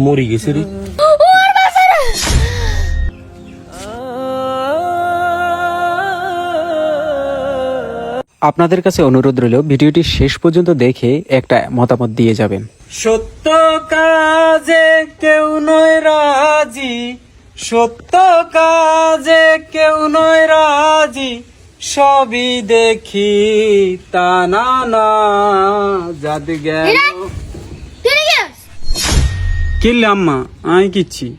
মরি গেছে রে আপনাদের কাছে অনুরোধ রইল ভিডিওটি শেষ পর্যন্ত দেখে একটা মতামত দিয়ে যাবেন। সত্য কাজে কেউ নয় রাজি সত্য কাজে কেউ নয় সবই দেখি তা না না। যাদ গেল গেছ আম্মা? আই কিচ্ছি।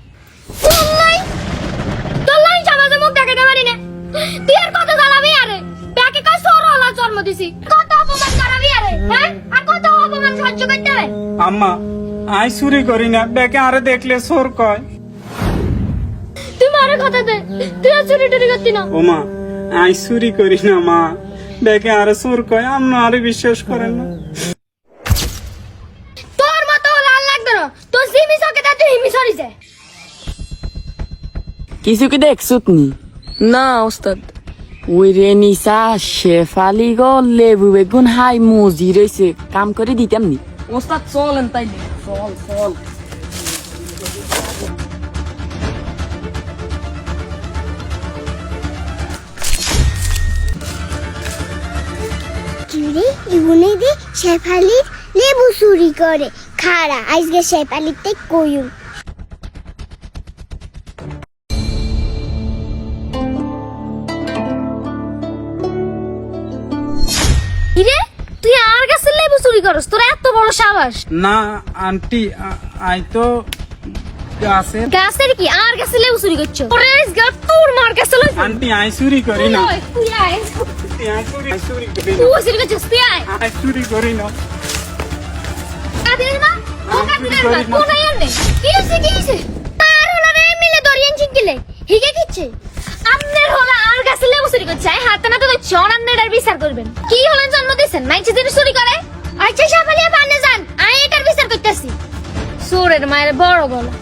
আর আরে আরে হ্যাঁ? আর আম্মা আই চুরি করি না। আরে দেখলে সোর কয়। তুই মারে কথা দে। তুই চুরি টুরি করতি না। ও মা আই চুরি করি না মা। বেকে আরে সোর কয় আম্মা আরে বিশ্বাস করেন না। তোর মতো লাল লাগতো না। তোর সিমি সকে তুই হিমি সরিছে কিছু কি দেখছত নি? না ওস্তাদ। ওই রে নিসা শেফালি গো লেবু বেগুন হাই মজি রয়েছে কাম করে দিতাম নি। ওস্তাদ চলেন তাই চল চল। ইগুনে শেফালির লেবু চুরি করে। খারা আজকে শেফালিতে কইউ ইরে তুই আর কাছে লেবু চুরি করস? তোর এত বড় সাবাস। না আন্টি আই তো গাছের গাছের কি? আর কাছে লেবু চুরি করছ? তোর মার কাছে আন্টি আই চুরি করি না। তুই আই চুরি করি না আমি হলা আর লেবু চুরি করছে। হাতে না তো চন বিচার করবেন। কি হলেন জন্ম দিয়েছেন? মাইছে দিন চুরি করে? আচ্ছা সাফালিয়া পানে যান। আয় এটার বিচার করতেছি। সোরের মায়ের বড় গলা।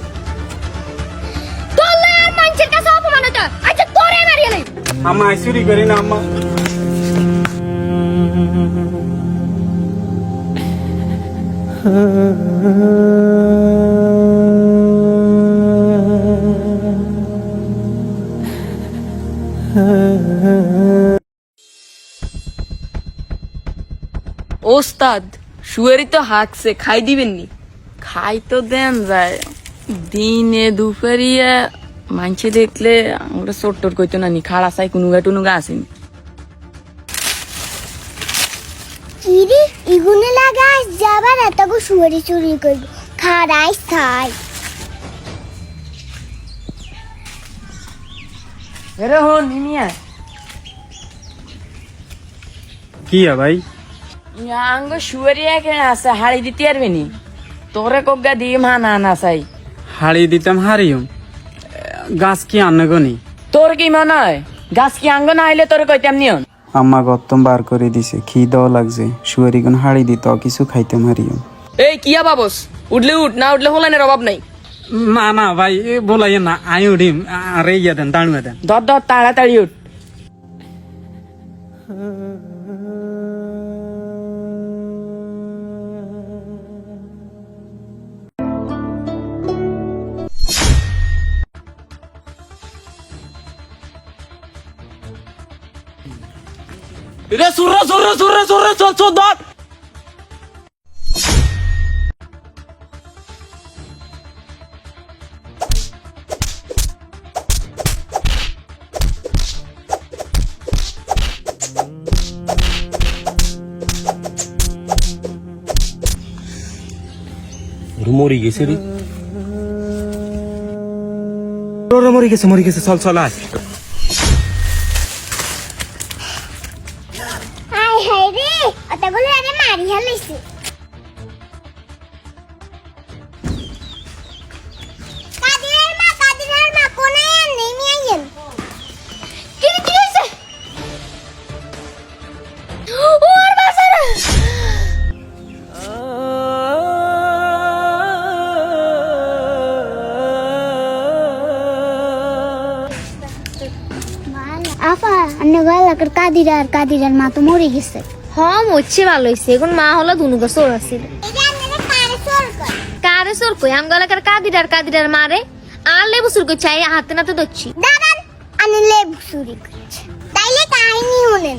তোলে মাইছের কাছে অপমান হতো আচ্ছা তোরে মারিয়ে লাই আম্মা চুরি করি না আম্মা। ওস্তাদ শুয়ারি তো হাঁকছে খাই দিবেন নি খাই তো দেন যায়। দিনে দুপুরিয়া মানছে দেখলে আমরা চোট্টর কইতো না নি খাড়া চাই কুনুগা টুনুগা আসেনি যাবার এত শুয়ারি চুরি করব। খারাই খাই এরে হন নিমিয়া কি ভাই? আঙ্গ শুয়ারি একে আছে হাড়ি দিতে পারবে নি? তোরে কগা দিয়ে মা না না চাই হাড়ি দিতাম হারিও গাছ কি আনলে গনি তোর কি মনে হয়? গাছ কি আঙ্গ না আইলে তোর কইতাম নিয়ন আম্মা গত্তম বার করে দিছে খি দেওয়া লাগছে শুয়ারি গুন হাড়ি দিত কিছু খাইতে মারিও। এই কিয়া বাবস উঠলে উঠ না উঠলে হলানের অভাব নাই। না না ভাই এ বলাই না আই উঠিম আরে ইয়া দেন দাঁড়ুয়া দেন। ধর ধর তাড়াতাড়ি উঠ। রে সুরে সুরে সুরে সুরে চল চল ওর মরি গেছে রে। মরে গেছে মরে গেছে চল চল আয়। গলা কাদির আর কাদিরের মা তো মরে গেছে। হ হম হচ্ছে ভালো হয়েছে এখন মা হলো দুনুকা চোর আছিল কারে চোর কই আম গলাকার কাদিরার কাদিরার মারে আর লেবু চুর করছে আই হাতে নাতে দচ্ছি দাদান আমি লেবু চুরি করছি। তাইলে কাহিনী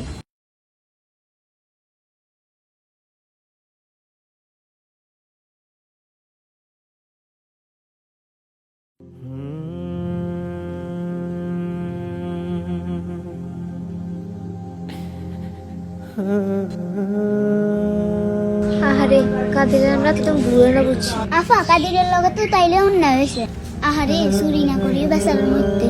আহারে কাদের আমরা তো ভুলে না বুঝছি আফা কাদিরের লগে তো তাইলে অন্যায় হয়েছে। আহারে চুরি না করিয়ে বেচার মধ্যে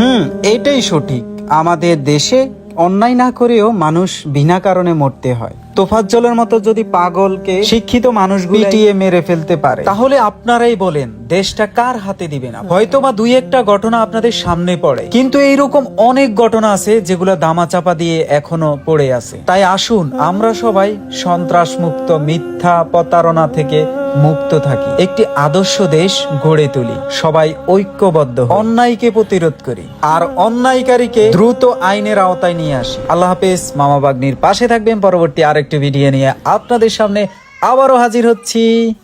হুম এটাই সঠিক। আমাদের দেশে অন্যায় না করেও মানুষ বিনা কারণে মরতে হয়। তোফাজ্জলের মতো যদি পাগলকে শিক্ষিত মানুষ পিটিয়ে মেরে ফেলতে পারে। তাহলে আপনারাই বলেন দেশটা কার হাতে দিবে না? হয়তো বা দুই একটা ঘটনা আপনাদের সামনে পড়ে। কিন্তু এইরকম অনেক ঘটনা আছে যেগুলো দামাচাপা দিয়ে এখনও পড়ে আছে। তাই আসুন আমরা সবাই সন্ত্রাস মুক্ত মিথ্যা প্রতারণা থেকে মুক্ত থাকি। একটি আদর্শ দেশ গড়ে তুলি। সবাই ঐক্যবদ্ধ অন্যায়কে প্রতিরোধ করি। আর অন্যায়কারীকে দ্রুত আইনের আওতায় নিয়ে আসি। আল্লাহ হাফেজ, মামা বাগনির পাশে থাকবেন। পরবর্তী আরেকটি ভিডিও নিয়ে আপনাদের সামনে আবারও হাজির হচ্ছি।